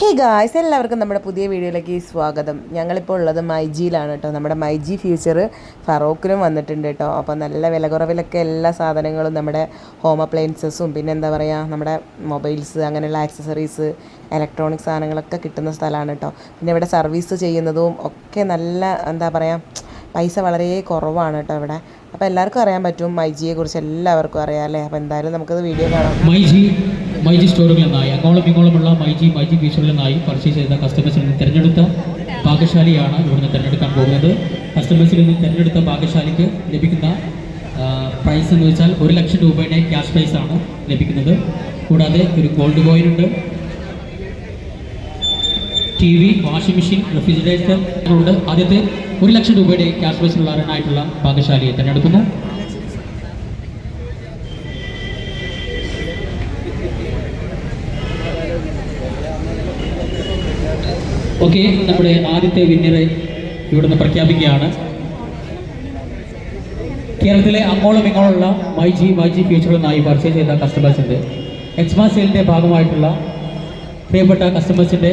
Hey guys എല്ലാവർക്കും നമ്മുടെ പുതിയ വീഡിയോയിലേക്ക് സ്വാഗതം. ഞങ്ങളിപ്പോൾ ഉള്ളത് മൈജിയിലാണ് കേട്ടോ നമ്മുടെ മൈജി ഫ്യൂച്ചർ ഫറോക്കിലും വന്നിട്ടുണ്ട് കേട്ടോ അപ്പോൾ നല്ല വില കുറവിലൊക്കെ എല്ലാ സാധനങ്ങളും നമ്മുടെ ഹോം അപ്ലയൻസസും പിന്നെ എന്താ പറയുക നമ്മുടെ മൊബൈൽസ് അങ്ങനെയുള്ള ആക്സസറീസ് ഇലക്ട്രോണിക് സാധനങ്ങളൊക്കെ കിട്ടുന്ന സ്ഥലമാണ് കേട്ടോ പിന്നെ ഇവിടെ സർവീസ് ചെയ്യുന്നതും ഒക്കെ നല്ല എന്താ പറയുക പൈസ വളരെ കുറവാണ് കേട്ടോ ഇവിടെ. അപ്പോൾ എല്ലാവർക്കും അറിയാൻ പറ്റും മൈജിയെ കുറിച്ച് എല്ലാവർക്കും അറിയാം അല്ലേ? അപ്പോൾ എന്തായാലും നമുക്കത് വീഡിയോ കാണാം. മൈജി സ്റ്റോറുകളിൽ നിന്നായി അങ്ങോളം ഇങ്ങോളമുള്ള മൈജി മൈജി ഫീച്ചറുകളിൽ നിന്നായി പർച്ചേസ് ചെയ്ത കസ്റ്റമേഴ്സിൽ നിന്ന് തിരഞ്ഞെടുത്ത ഭാഗ്യശാലിയാണ് ഇവിടുന്ന് തിരഞ്ഞെടുക്കാൻ പോകുന്നത്. കസ്റ്റമേഴ്സിൽ നിന്ന് തിരഞ്ഞെടുത്ത ഭാഗ്യശാലിക്ക് ലഭിക്കുന്ന പ്രൈസ് എന്ന് വെച്ചാൽ ഒരു ലക്ഷം രൂപയുടെ ക്യാഷ് പ്രൈസ് ആണ് ലഭിക്കുന്നത്. കൂടാതെ ഒരു ഗോൾഡ് കോയിൻ ഉണ്ട്. T V washing machine refrigerator ഉണ്ട് ആദ്യത്തെ ഒരു ലക്ഷം രൂപയുടെ ക്യാഷ് പ്രൈസിലുള്ള ആയിട്ടുള്ള ഭാഗ്യശാലിയെ തിരഞ്ഞെടുക്കുന്നു. ഓക്കെ നമ്മുടെ ആദ്യത്തെ വിന്നറെ ഇവിടുന്ന് പ്രഖ്യാപിക്കുകയാണ്. കേരളത്തിലെ അങ്ങോളം ഇങ്ങോളമുള്ള മൈജി മൈജി ഫ്യൂച്ചറുമായി പർച്ചേസ് ചെയ്ത കസ്റ്റമേഴ്സിന്റെ എക്സ്മാ സെയിലിന്റെ ഭാഗമായിട്ടുള്ള പ്രിയപ്പെട്ട കസ്റ്റമേഴ്സിന്റെ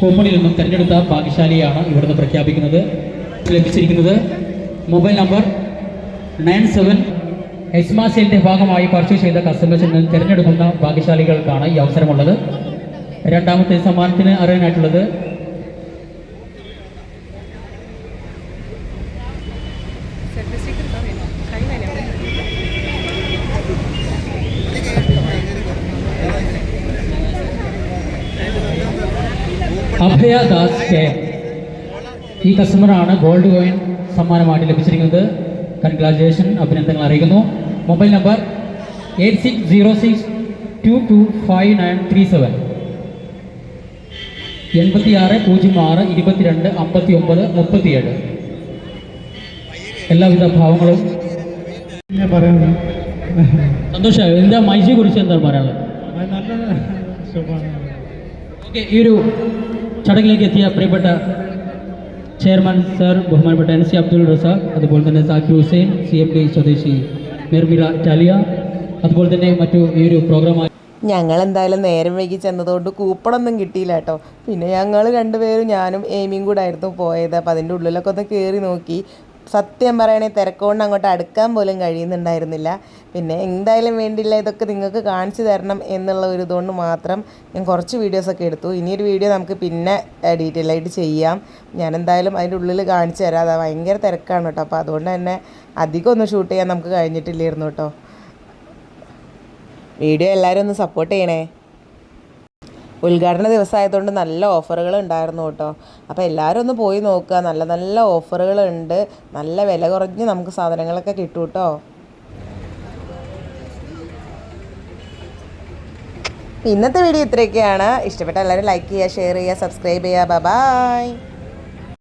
കൂപ്പണിൽ നിന്നും തിരഞ്ഞെടുത്ത ഭാഗ്യശാലിയാണ് ഇവിടുന്ന് പ്രഖ്യാപിക്കുന്നത്. ലഭിച്ചിരിക്കുന്നത് മൊബൈൽ നമ്പർ നയൻ സെവൻ എക്സ്മാ സെയിലിന്റെ ഭാഗമായി പർച്ചേസ് ചെയ്ത കസ്റ്റമേഴ്സിൽ നിന്ന് തിരഞ്ഞെടുക്കുന്ന ഭാഗ്യശാലികൾക്കാണ് ഈ അവസരമുള്ളത്. രണ്ടാമത്തെ സമ്മാനത്തിന് അറിയാനായിട്ടുള്ളത് അഭയദാസ് കെ. ഈ കസ്റ്റമറാണ് ഗോൾഡ് കോയിൻ സമ്മാനമായിട്ട് ലഭിച്ചിരിക്കുന്നത്. കൺഗ്രാജുലേഷൻ അഭിനന്ദനങ്ങൾ അറിയിക്കുന്നു. Mobile number eight six zero six two two five nine three seven എൺപത്തി ആറ് പൂജ്യം ആറ് ഇരുപത്തിരണ്ട് അമ്പത്തി ഒമ്പത് മുപ്പത്തിയേഴ്. എല്ലാവിധ ഭാവങ്ങളും. സന്തോഷം എന്താ മൈജിയെ കുറിച്ച് എന്താണ് പറയാനുള്ളത്? ഓക്കെ ഈ ഒരു ചടങ്ങിലേക്ക് എത്തിയ പ്രിയപ്പെട്ട ചെയർമാൻ സർ ബഹുമാനപ്പെട്ട എൻ സി അബ്ദുൾ റസാഖ് അതുപോലെ തന്നെ Zaki Hussain C M D സ്വദേശി മിർമിറ ടാലിയ അതുപോലെ തന്നെ മറ്റു ഈ ഒരു പ്രോഗ്രാമായി ഞങ്ങൾ എന്തായാലും നേരം വൈകി ചെന്നതുകൊണ്ട് കൂപ്പണൊന്നും കിട്ടിയില്ല കേട്ടോ. പിന്നെ ഞങ്ങൾ രണ്ടുപേരും ഞാനും എയിമിയും കൂടെ ആയിരുന്നു പോയത്. അപ്പോൾ അതിന്റെ ഉള്ളിലൊക്കെ ഒന്ന് കയറി നോക്കി. സത്യം പറയണേ തിരക്കുകൊണ്ട് അങ്ങോട്ട് അടുക്കാൻ പോലും കഴിയുന്നുണ്ടായിരുന്നില്ല. പിന്നെ എന്തായാലും വേണ്ടില്ല ഇതൊക്കെ നിങ്ങൾക്ക് കാണിച്ചു തരണം എന്നുള്ള ഒരു ഇതുകൊണ്ട് മാത്രം ഞാൻ കുറച്ച് വീഡിയോസൊക്കെ എടുത്തു. ഇനിയൊരു വീഡിയോ നമുക്ക് പിന്നെ ഡീറ്റെയിൽ ആയിട്ട് ചെയ്യാം. ഞാൻ എന്തായാലും അതിന്റെ ഉള്ളിൽ കാണിച്ചു തരാം. അത് ഭയങ്കര തിരക്കാണ് കേട്ടോ. അപ്പോൾ അതുകൊണ്ട് തന്നെ അധികം ഒന്നും ഷൂട്ട് ചെയ്യാൻ നമുക്ക് കഴിഞ്ഞിട്ടില്ലായിരുന്നു കേട്ടോ. വീഡിയോ എല്ലാവരും ഒന്ന് സപ്പോർട്ട് ചെയ്യണേ. ഉദ്ഘാടന ദിവസമായതുകൊണ്ട് നല്ല ഓഫറുകൾ ഉണ്ടായിരുന്നു കേട്ടോ. അപ്പോൾ എല്ലാവരും ഒന്ന് പോയി നോക്കുക. നല്ല നല്ല ഓഫറുകൾ ഉണ്ട്. നല്ല വില കുറഞ്ഞ് നമുക്ക് സാധനങ്ങളൊക്കെ കിട്ടും കേട്ടോ. ഇന്നത്തെ വീഡിയോ ഇത്രയൊക്കെയാണ്. ഇഷ്ടപ്പെട്ട എല്ലാവരും ലൈക്ക് ചെയ്യുക ഷെയർ ചെയ്യുക സബ്സ്ക്രൈബ് ചെയ്യുക. ബൈ